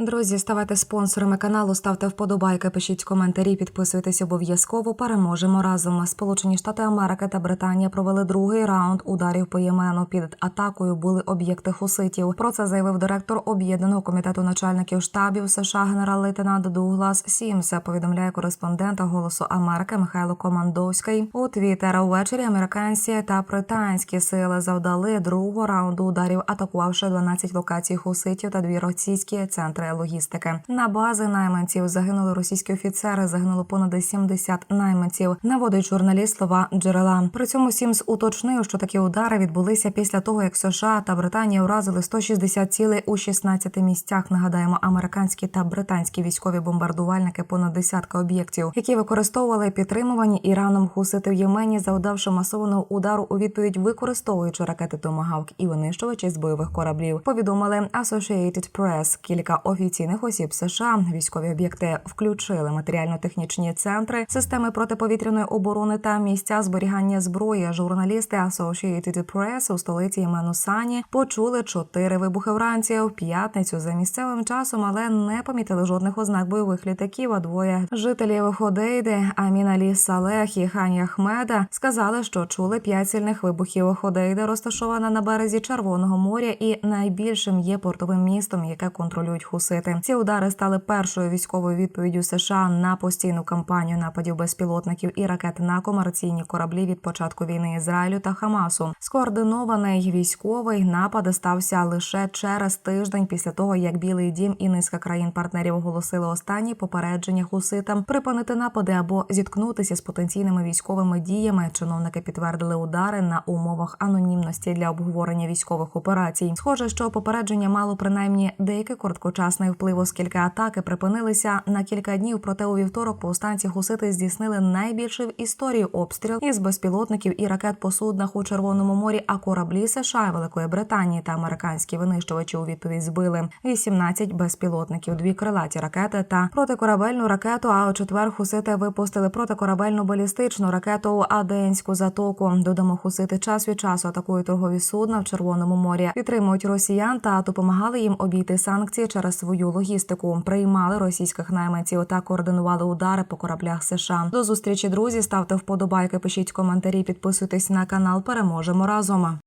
Друзі, ставайте спонсорами каналу, ставте вподобайки, пишіть коментарі, підписуйтесь обов'язково. Переможемо разом. Сполучені Штати Америки та Британія провели другий раунд ударів по Ємену. Під атакою були об'єкти хуситів. Про це заявив директор об'єднаного комітету начальників штабів США генерал-лейтенант Дуглас Сімса. Повідомляє кореспондента Голосу Америки Михайло Командовський. У Твіттер увечері американці та британські сили завдали другого раунду ударів, атакувавши 12 локацій хуситів та дві російські центри логістики. На бази найманців загинули російські офіцери. Загинуло понад 70 найманців. Наводить журналіст слова джерела. При цьому Сімс уточнив, що такі удари відбулися після того, як США та Британія уразили 160 цілей у 16 місцях. Нагадаємо, американські та британські військові бомбардувальники понад десятка об'єктів, які використовували підтримувані Іраном хусити в Ємені, завдавши масованого удару у відповідь, використовуючи ракети Томагавк і винищувачі з бойових кораблів. Повідомили Associated Press. Кілька офіційних осіб США військові об'єкти включили матеріально-технічні центри, системи протиповітряної оборони та місця зберігання зброї. Журналісти Associated Press у столиці Ємену Сані почули чотири вибухи вранці в п'ятницю за місцевим часом, але не помітили жодних ознак бойових літаків. А двоє жителів Ходейди Амін Алі Салех і Хані Ахмеда сказали, що чули п'ять сильних вибухів. Ходейда розташована на березі Червоного моря і найбільшим є портовим містом, яке контролюють хусити. Ці удари стали першою військовою відповіддю США на постійну кампанію нападів безпілотників і ракет на комерційні кораблі від початку війни Ізраїлю та Хамасу. Скоординований військовий напад стався лише через тиждень після того, як Білий Дім і низка країн-партнерів оголосили останні попередження хуситам припинити напади або зіткнутися з потенційними військовими діями. Чиновники підтвердили удари на умовах анонімності для обговорення військових операцій. Схоже, що попередження мало принаймні деякий короткочасний вплив, оскільки атаки припинилися на кілька днів. Проте у вівторок повстанці хусити здійснили найбільший в історії обстріл із безпілотників і ракет по суднах у Червоному морі. А кораблі США, Великої Британії та американські винищувачі у відповідь збили 18 безпілотників, дві крилаті ракети та протикорабельну ракету. А у четвер хусити випустили протикорабельну балістичну ракету у Аденську затоку. Додамо хусити час від часу атакують торгові судна в Червоному морі, підтримують росіян та допомагали їм обійти санкції через свою логістику. Приймали російських найманців та координували удари по кораблях США. До зустрічі, друзі. Ставте вподобайки, пишіть коментарі, підписуйтесь на канал. Переможемо разом.